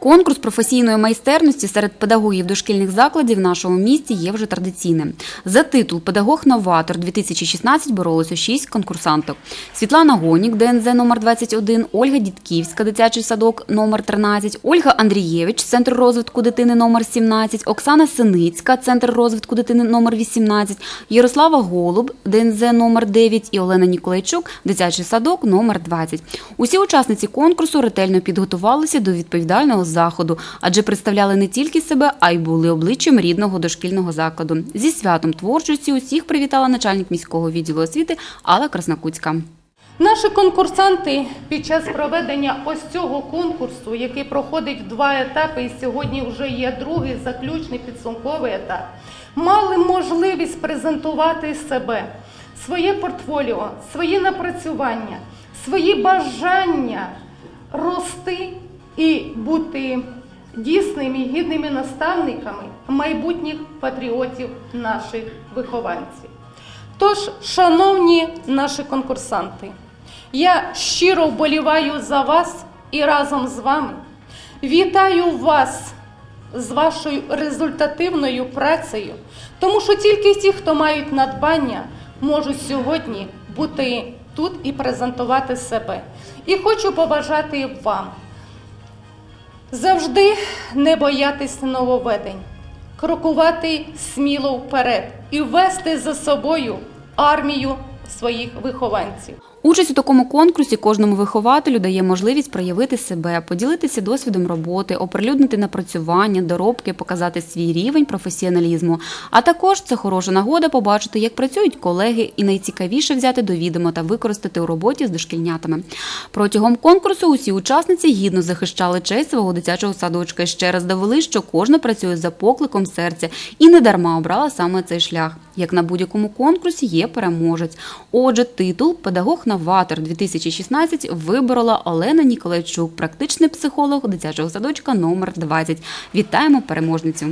Конкурс професійної майстерності серед педагогів дошкільних закладів в нашому місті є вже традиційним. За титул Педагог-новатор 2016 боролося шість конкурсанток: Світлана Гонік, ДНЗ номер 21, Ольга Дідківська, дитячий садок номер 13, Ольга Андрієвич, центр розвитку дитини номер 17, Оксана Синицька, центр розвитку дитини номер 18, Ярослава Голуб, ДНЗ номер 9 і Олена Ніколайчук, дитячий садок номер 20. Усі учасниці конкурсу ретельно підготувалися до відповідального заходу, адже представляли не тільки себе, а й були обличчям рідного дошкільного закладу. Зі святом творчості усіх привітала начальник міського відділу освіти Алла Краснокутська. Наші конкурсанти під час проведення ось цього конкурсу, який проходить в два етапи, і сьогодні вже є другий заключний підсумковий етап, мали можливість презентувати себе, своє портфоліо, свої напрацювання, свої бажання рости і бути дійсними гідними наставниками майбутніх патріотів наших вихованців. Тож, шановні наші конкурсанти, я щиро вболіваю за вас і разом з вами вітаю вас з вашою результативною працею, тому що тільки ті, хто мають надбання, можуть сьогодні бути тут і презентувати себе. І хочу побажати вам завжди не боятися нововведень, крокувати сміло вперед і вести за собою армію своїх вихованців. Участь у такому конкурсі кожному вихователю дає можливість проявити себе, поділитися досвідом роботи, оприлюднити напрацювання, доробки, показати свій рівень професіоналізму. А також це хороша нагода побачити, як працюють колеги, і найцікавіше взяти до відома та використати у роботі з дошкільнятами. Протягом конкурсу усі учасниці гідно захищали честь свого дитячого садочка і ще раз довели, що кожна працює за покликом серця і не дарма обрала саме цей шлях. Як на будь-якому конкурсі є переможець. Отже, титул Педагог-новатор 2016 виборола Олена Ніколайчук, практичний психолог дитячого садочка номер 20. Вітаємо переможницю!